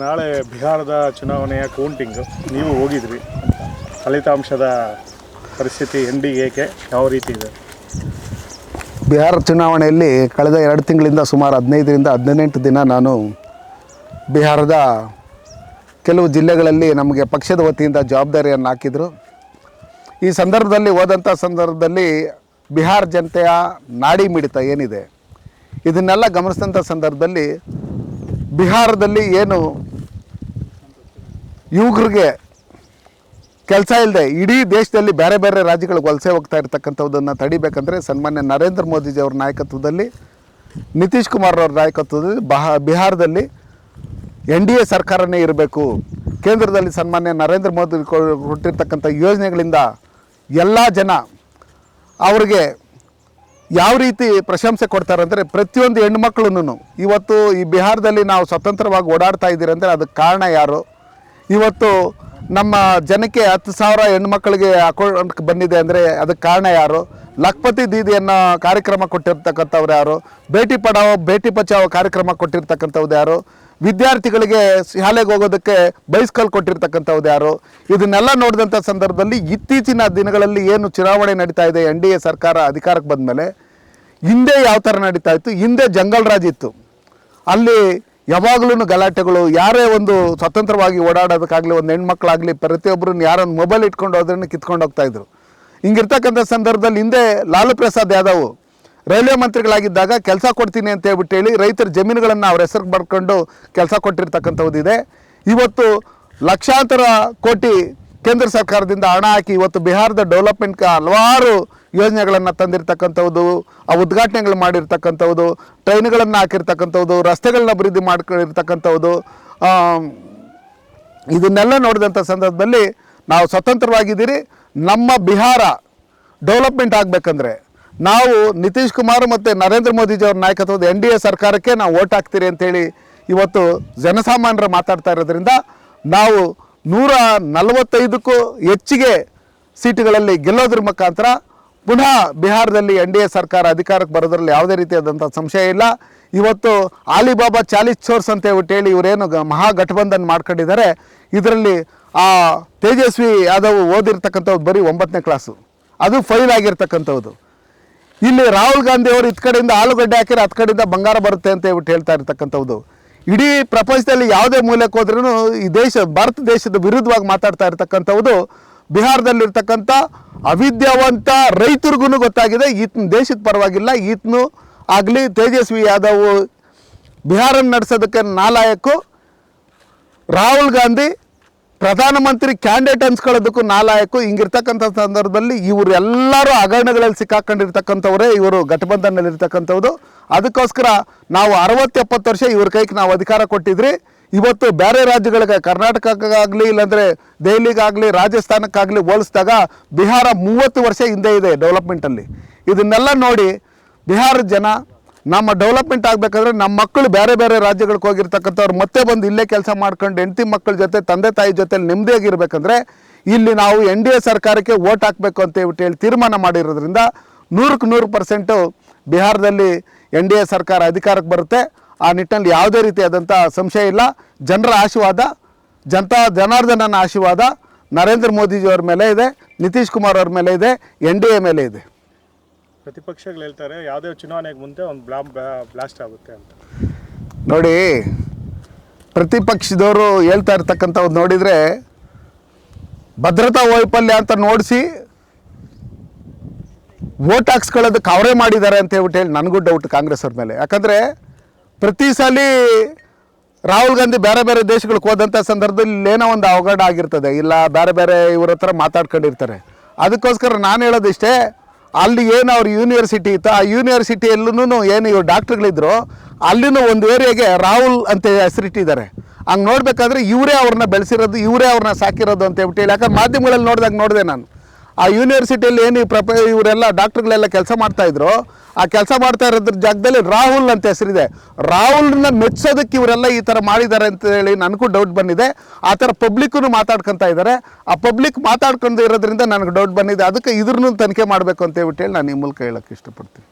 ನಾಳೆ ಬಿಹಾರದ ಚುನಾವಣೆಯ ಕೌಂಟಿಂಗ್ ನೀವು ಹೋಗಿದ್ರಿ. ಫಲಿತಾಂಶದ ಪರಿಸ್ಥಿತಿ ಎನ್ ಎಗೆ ಯಾವ ರೀತಿ ಇದೆ? ಬಿಹಾರ ಚುನಾವಣೆಯಲ್ಲಿ ಕಳೆದ ಎರಡು ತಿಂಗಳಿಂದ ಸುಮಾರು ಹದಿನೈದರಿಂದ ಹದಿನೆಂಟು ದಿನ ನಾನು ಬಿಹಾರದ ಕೆಲವು ಜಿಲ್ಲೆಗಳಲ್ಲಿ ನಮಗೆ ಪಕ್ಷದ ವತಿಯಿಂದ ಜವಾಬ್ದಾರಿಯನ್ನು ಹಾಕಿದರು. ಈ ಸಂದರ್ಭದಲ್ಲಿ ಹೋದಂಥ ಸಂದರ್ಭದಲ್ಲಿ ಬಿಹಾರ ಜನತೆಯ ನಾಡಿ ಮಿಡಿತ ಏನಿದೆ? ಇದನ್ನೆಲ್ಲ ಗಮನಿಸಿದಂಥ ಸಂದರ್ಭದಲ್ಲಿ ಬಿಹಾರದಲ್ಲಿ ಏನು ಯುವಕರಿಗೆ ಕೆಲಸ ಇಲ್ಲದೆ ಇಡೀ ದೇಶದಲ್ಲಿ ಬೇರೆ ಬೇರೆ ರಾಜ್ಯಗಳಿಗೆ ವಲಸೆ ಹೋಗ್ತಾ ಇರ್ತಕ್ಕಂಥದ್ದನ್ನು ತಡಿಬೇಕಂದ್ರೆ ಸನ್ಮಾನ್ಯ ನರೇಂದ್ರ ಮೋದಿಜಿ ಅವ್ರ ನಾಯಕತ್ವದಲ್ಲಿ, ನಿತೀಶ್ ಕುಮಾರ್ ಅವ್ರ ನಾಯಕತ್ವದಲ್ಲಿ, ಬಹ, ಬಿಹಾರದಲ್ಲಿ ಎನ್ ಡಿ ಎ ಸರ್ಕಾರನೇ ಇರಬೇಕು. ಕೇಂದ್ರದಲ್ಲಿ ಸನ್ಮಾನ್ಯ ನರೇಂದ್ರ ಮೋದಿ ಕೊಟ್ಟಿರ್ತಕ್ಕಂಥ ಯೋಜನೆಗಳಿಂದ ಎಲ್ಲ ಜನ ಅವರಿಗೆ ಯಾವ ರೀತಿ ಪ್ರಶಂಸೆ ಕೊಡ್ತಾರೆ ಅಂದರೆ ಪ್ರತಿಯೊಂದು ಹೆಣ್ಮಕ್ಳು ಇವತ್ತು ಈ ಬಿಹಾರದಲ್ಲಿ ನಾವು ಸ್ವತಂತ್ರವಾಗಿ ಓಡಾಡ್ತಾ ಇದ್ದೀರಂದರೆ ಅದಕ್ಕೆ ಕಾರಣ ಯಾರು? ಇವತ್ತು ನಮ್ಮ ಜನಕ್ಕೆ ಹತ್ತು ಸಾವಿರ ಹೆಣ್ಮಕ್ಳಿಗೆ ಅಕೌಂಟ್ ಬಂದಿದೆ ಅಂದರೆ ಅದಕ್ಕೆ ಕಾರಣ ಯಾರು? ಲಖಪತಿ ದೀದಿ ಅನ್ನೋ ಕಾರ್ಯಕ್ರಮ ಕೊಟ್ಟಿರ್ತಕ್ಕಂಥವ್ರು ಯಾರು? ಭೇಟಿ ಪಡಾವೋ ಭೇಟಿ ಬಚಾವೋ ಕಾರ್ಯಕ್ರಮ ಕೊಟ್ಟಿರ್ತಕ್ಕಂಥವ್ದು ಯಾರು? ವಿದ್ಯಾರ್ಥಿಗಳಿಗೆ ಶಾಲೆಗೆ ಹೋಗೋದಕ್ಕೆ ಬೈಸ್ಕಲ್ ಕೊಟ್ಟಿರ್ತಕ್ಕಂಥವ್ದು ಯಾರು? ಇದನ್ನೆಲ್ಲ ನೋಡಿದಂಥ ಸಂದರ್ಭದಲ್ಲಿ ಇತ್ತೀಚಿನ ದಿನಗಳಲ್ಲಿ ಏನು ಚುನಾವಣೆ ನಡೀತಾ ಇದೆ, ಎನ್ ಡಿ ಎ ಸರ್ಕಾರ ಅಧಿಕಾರಕ್ಕೆ ಬಂದ ಮೇಲೆ ಹಿಂದೆ ಯಾವ ಥರ ನಡೀತಾ ಇತ್ತು? ಹಿಂದೆ ಜಂಗಲ್ ರಾಜ್ ಇತ್ತು. ಅಲ್ಲಿ ಯಾವಾಗಲೂ ಗಲಾಟೆಗಳು, ಯಾರೇ ಒಂದು ಸ್ವತಂತ್ರವಾಗಿ ಓಡಾಡೋದಕ್ಕಾಗಲಿ, ಒಂದು ಹೆಣ್ಮಕ್ಳಾಗಲಿ, ಪ್ರತಿಯೊಬ್ಬರನ್ನ ಯಾರೊಂದು ಮೊಬೈಲ್ ಇಟ್ಕೊಂಡು ಹೋದ್ರನ್ನ ಕಿತ್ಕೊಂಡು ಹೋಗ್ತಾ ಇದ್ರು. ಹಿಂಗಿರ್ತಕ್ಕಂಥ ಸಂದರ್ಭದಲ್ಲಿ ಹಿಂದೆ ಲಾಲು ಪ್ರಸಾದ್ ಯಾದವ್ ರೈಲ್ವೆ ಮಂತ್ರಿಗಳಾಗಿದ್ದಾಗ ಕೆಲಸ ಕೊಡ್ತೀನಿ ಅಂತ ಹೇಳ್ಬಿಟ್ಟು ಹೇಳಿ ರೈತರ ಜಮೀನುಗಳನ್ನು ಅವ್ರ ಹೆಸರು ಬರ್ಕೊಂಡು ಕೆಲಸ ಕೊಟ್ಟಿರ್ತಕ್ಕಂಥದ್ದಿದೆ ಇವತ್ತು ಲಕ್ಷಾಂತರ ಕೋಟಿ ಕೇಂದ್ರ ಸರ್ಕಾರದಿಂದ ಹಣ ಹಾಕಿ ಇವತ್ತು ಬಿಹಾರದ ಡೆವಲಪ್ಮೆಂಟ್ಗೆ ಹಲವಾರು ಯೋಜನೆಗಳನ್ನು ತಂದಿರತಕ್ಕಂಥವ್ದು, ಆ ಉದ್ಘಾಟನೆಗಳು ಮಾಡಿರ್ತಕ್ಕಂಥವ್ದು, ಟ್ರೈನ್ಗಳನ್ನು ಹಾಕಿರ್ತಕ್ಕಂಥವ್ದು, ರಸ್ತೆಗಳನ್ನ ಅಭಿವೃದ್ಧಿ ಮಾಡ್ಕೊಂಡಿರ್ತಕ್ಕಂಥದ್ದು ಇದನ್ನೆಲ್ಲ ನೋಡಿದಂಥ ಸಂದರ್ಭದಲ್ಲಿ ನಾವು ಸ್ವತಂತ್ರವಾಗಿದ್ದೀರಿ. ನಮ್ಮ ಬಿಹಾರ ಡೆವಲಪ್ಮೆಂಟ್ ಆಗಬೇಕಂದ್ರೆ ನಾವು ನಿತೀಶ್ ಕುಮಾರ್ ಮತ್ತು ನರೇಂದ್ರ ಮೋದಿಜಿಯವ್ರ ನಾಯಕತ್ವದ ಎನ್ ಡಿ ಎ ಸರ್ಕಾರಕ್ಕೆ ನಾವು ಓಟ್ ಹಾಕ್ತೀರಿ ಅಂತೇಳಿ ಇವತ್ತು ಜನಸಾಮಾನ್ಯರು ಮಾತಾಡ್ತಾ ಇರೋದ್ರಿಂದ ನಾವು ನೂರ ನಲವತ್ತೈದಕ್ಕೂ ಹೆಚ್ಚಿಗೆ ಸೀಟುಗಳಲ್ಲಿ ಗೆಲ್ಲೋದ್ರ ಮುಖಾಂತರ ಪುನಃ ಬಿಹಾರದಲ್ಲಿ ಎನ್ ಡಿ ಎ ಸರ್ಕಾರ ಅಧಿಕಾರಕ್ಕೆ ಬರೋದ್ರಲ್ಲಿ ಯಾವುದೇ ರೀತಿಯಾದಂಥ ಸಂಶಯ ಇಲ್ಲ. ಇವತ್ತು ಆಲಿಬಾಬಾ ಚಾಲಿಸ್ ಚೋರ್ಸ್ ಅಂತ ಹೇಳಿ ಇವರೇನು ಮಹಾಗಠಬಂಧನ್ ಮಾಡ್ಕೊಂಡಿದ್ದಾರೆ. ಇದರಲ್ಲಿ ಆ ತೇಜಸ್ವಿ ಯಾದವ್ ಓದಿರ್ತಕ್ಕಂಥವ್ರು ಬರೀ ಒಂಬತ್ತನೇ ಕ್ಲಾಸು. ಅದು ಫೈಲ್ ಆಗಿರ್ತಕ್ಕಂಥದ್ದು ಇಲ್ಲಿ ರಾಹುಲ್ ಗಾಂಧಿ ಅವರು ಇತ್ ಕಡೆಯಿಂದ ಆಲೂಗಡ್ಡೆ ಹಾಕಿದ್ರೆ ಹತ್ತು ಬಂಗಾರ ಬರುತ್ತೆ ಅಂತ ಹೇಳ್ಬಿಟ್ಟು ಹೇಳ್ತಾ ಇರ್ತಕ್ಕಂಥದ್ದು ಇಡೀ ಪ್ರಪಂಚದಲ್ಲಿ ಯಾವುದೇ ಮೂಲಕ್ಕೆ ಹೋದ್ರೂ ಈ ದೇಶ, ಭಾರತ ದೇಶದ ವಿರುದ್ಧವಾಗಿ ಮಾತಾಡ್ತಾ ಇರ್ತಕ್ಕಂಥದ್ದು ಬಿಹಾರದಲ್ಲಿರ್ತಕ್ಕಂಥ ಅವಿದ್ಯಾವಂತ ರೈತರಿಗೂ ಗೊತ್ತಾಗಿದೆ. ಈತನ ದೇಶದ ಪರವಾಗಿಲ್ಲ. ಈತನು ಆಗಲಿ ತೇಜಸ್ವಿ ಯಾದವ್ ಬಿಹಾರ ನಡೆಸೋದಕ್ಕೆ ನಾಲಾಯಕು. ರಾಹುಲ್ ಗಾಂಧಿ ಪ್ರಧಾನಮಂತ್ರಿ ಕ್ಯಾಂಡಿಡೇಟ್ ಅನ್ಸ್ಕೊಳ್ಳೋದಕ್ಕೂ ನಾಲಾಯಕು. ಹಿಂಗಿರ್ತಕ್ಕಂಥ ಸಂದರ್ಭದಲ್ಲಿ ಇವರು ಎಲ್ಲರೂ ಹಗರಣಗಳಲ್ಲಿ ಸಿಕ್ಕಾಕೊಂಡಿರ್ತಕ್ಕಂಥವರೇ. ಇವರು ಘಟಬಂಧನಲ್ಲಿರ್ತಕ್ಕಂಥವ್ರು ಅದಕ್ಕೋಸ್ಕರ ನಾವು ಅರವತ್ತು ಎಪ್ಪತ್ತು ವರ್ಷ ಇವ್ರ ಕೈಗೆ ನಾವು ಅಧಿಕಾರ ಕೊಟ್ಟಿದ್ರಿ. ಇವತ್ತು ಬೇರೆ ರಾಜ್ಯಗಳಿಗೆ, ಕರ್ನಾಟಕಕ್ಕಾಗಲಿ ಇಲ್ಲಾಂದರೆ ದೆಹಲಿಗಾಗಲಿ, ರಾಜಸ್ಥಾನಕ್ಕಾಗಲಿ ಹೋಲಿಸಿದಾಗ ಬಿಹಾರ ಮೂವತ್ತು ವರ್ಷ ಹಿಂದೆ ಇದೆ ಡೆವಲಪ್ಮೆಂಟಲ್ಲಿ. ಇದನ್ನೆಲ್ಲ ನೋಡಿ ಬಿಹಾರದ ಜನ, ನಮ್ಮ ಡೆವಲಪ್ಮೆಂಟ್ ಆಗಬೇಕಾದ್ರೆ ನಮ್ಮ ಮಕ್ಕಳು ಬೇರೆ ಬೇರೆ ರಾಜ್ಯಗಳಿಗೆ ಹೋಗಿರ್ತಕ್ಕಂಥವ್ರು ಮತ್ತೆ ಬಂದು ಇಲ್ಲೇ ಕೆಲಸ ಮಾಡ್ಕೊಂಡು ಹೆಂಡತಿ ಮಕ್ಕಳ ಜೊತೆ, ತಂದೆ ತಾಯಿ ಜೊತೆ ನೆಮ್ಮದಿಯಾಗಿರ್ಬೇಕಂದ್ರೆ ಇಲ್ಲಿ ನಾವು ಎನ್ ಡಿ ಎ ಸರ್ಕಾರಕ್ಕೆ ಓಟ್ ಹಾಕಬೇಕು ಅಂತ ಹೇಳಿ ತೀರ್ಮಾನ ಮಾಡಿರೋದ್ರಿಂದ ನೂರಕ್ಕೆ ನೂರು ಪರ್ಸೆಂಟು ಬಿಹಾರದಲ್ಲಿ ಎನ್ ಡಿ ಎ ಸರ್ಕಾರ ಅಧಿಕಾರಕ್ಕೆ ಬರುತ್ತೆ. ಆ ನಿಟ್ಟಿನಲ್ಲಿ ಯಾವುದೇ ರೀತಿಯಾದಂಥ ಸಂಶಯ ಇಲ್ಲ. ಜನರ ಆಶೀರ್ವಾದ ಜನತಾ ಜನಾರ್ದನನ ಆಶೀರ್ವಾದ ನರೇಂದ್ರ ಮೋದಿಜಿಯವ್ರ ಮೇಲೆ ಇದೆ ನಿತೀಶ್ ಕುಮಾರ್ ಅವ್ರ ಮೇಲೆ ಇದೆ ಎನ್ ಡಿ ಎ ಮೇಲೆ ಇದೆ. ಪ್ರತಿಪಕ್ಷಗಳು ಹೇಳ್ತಾರೆ ಯಾವುದೇ ಚುನಾವಣೆಗೆ ಮುಂದೆ ಒಂದು ಬ್ಲಾ ಬ್ಲಾಸ್ಟ್ ಆಗುತ್ತೆ ಅಂತ. ನೋಡಿ ಪ್ರತಿಪಕ್ಷದವರು ಹೇಳ್ತಾ ಇರ್ತಕ್ಕಂಥವ್ರು ನೋಡಿದರೆ ಭದ್ರತಾ ವೈಫಲ್ಯ ಅಂತ ನೋಡಿಸಿ ವೋಟ್ ಹಾಕ್ಸ್ಕೊಳ್ಳೋದಕ್ಕೆ ಅವರೇ ಮಾಡಿದ್ದಾರೆ ಅಂತ ಹೇಳ್ಬಿಟ್ಟು ಹೇಳಿ ನನಗೂ ಡೌಟ್ ಕಾಂಗ್ರೆಸ್ ಅವ್ರ ಮೇಲೆ. ಯಾಕಂದರೆ ಪ್ರತಿ ಸಲ ರಾಹುಲ್ ಗಾಂಧಿ ಬೇರೆ ಬೇರೆ ದೇಶಗಳಿಗೆ ಹೋದಂಥ ಸಂದರ್ಭದಲ್ಲಿ ಏನೋ ಒಂದು ಅವಘಡ ಆಗಿರ್ತದೆ. ಇಲ್ಲ, ಬೇರೆ ಬೇರೆ ಇವ್ರ ಹತ್ರ ಮಾತಾಡ್ಕೊಂಡಿರ್ತಾರೆ. ಅದಕ್ಕೋಸ್ಕರ ನಾನು ಹೇಳೋದಿಷ್ಟೇ, ಅಲ್ಲಿ ಏನು ಅವ್ರ ಯೂನಿವರ್ಸಿಟಿ ಇತ್ತು, ಆ ಯೂನಿವರ್ಸಿಟಿಯಲ್ಲೂ ಏನು ಇವ್ರು ಡಾಕ್ಟ್ರುಗಳಿದ್ರು ಅಲ್ಲಿನೂ ಒಂದು ಏರಿಯಾಗೆ ರಾಹುಲ್ ಅಂತ ಹೆಸರಿಟ್ಟಿದ್ದಾರೆ. ಹಂಗೆ ನೋಡಬೇಕಾದ್ರೆ ಇವರೇ ಅವ್ರನ್ನ ಬೆಳೆಸಿರೋದು, ಇವರೇ ಅವ್ರನ್ನ ಸಾಕಿರೋದು ಅಂತ ಹೇಳ್ಬಿಟ್ಟು ಹೇಳಿ ಯಾಕಂದ್ರೆ ಮಾಧ್ಯಮಗಳಲ್ಲಿ ನೋಡಿದಾಗ ನೋಡಿದೆ ನಾನು. ಆ ಯೂನಿವರ್ಸಿಟಿಯಲ್ಲಿ ಏನು ಪ್ರಪ ಇವರೆಲ್ಲ ಡಾಕ್ಟ್ರುಗಳೆಲ್ಲ ಕೆಲಸ ಮಾಡ್ತಾಯಿದ್ರು ಆ ಕೆಲಸ ಮಾಡ್ತಾ ಇರೋದ್ರ ಜಾಗದಲ್ಲಿ ರಾಹುಲ್ ಅಂತ ಹೆಸರಿದೆ. ರಾಹುಲ್ನ ಮೆಚ್ಚೋದಕ್ಕೆ ಇವರೆಲ್ಲ ಈ ಥರ ಮಾಡಿದ್ದಾರೆ ಅಂತ ಹೇಳಿ ನನಗೂ ಡೌಟ್ ಬಂದಿದೆ. ಆ ಥರ ಪಬ್ಲಿಕ್ಕೂ ಮಾತಾಡ್ಕೊತಾ ಇದ್ದಾರೆ. ಆ ಪಬ್ಲಿಕ್ ಮಾತಾಡ್ಕೊಂಡು ಇರೋದ್ರಿಂದ ನನಗೆ ಡೌಟ್ ಬಂದಿದೆ. ಅದಕ್ಕೆ ಇದ್ರೂ ತನಿಖೆ ಮಾಡಬೇಕು ಅಂತ ಹೇಳ್ಬಿಟ್ಟು ಹೇಳಿ ನಾನು ಈ ಮೂಲಕ ಹೇಳೋಕ್ಕೆ ಇಷ್ಟಪಡ್ತೀನಿ.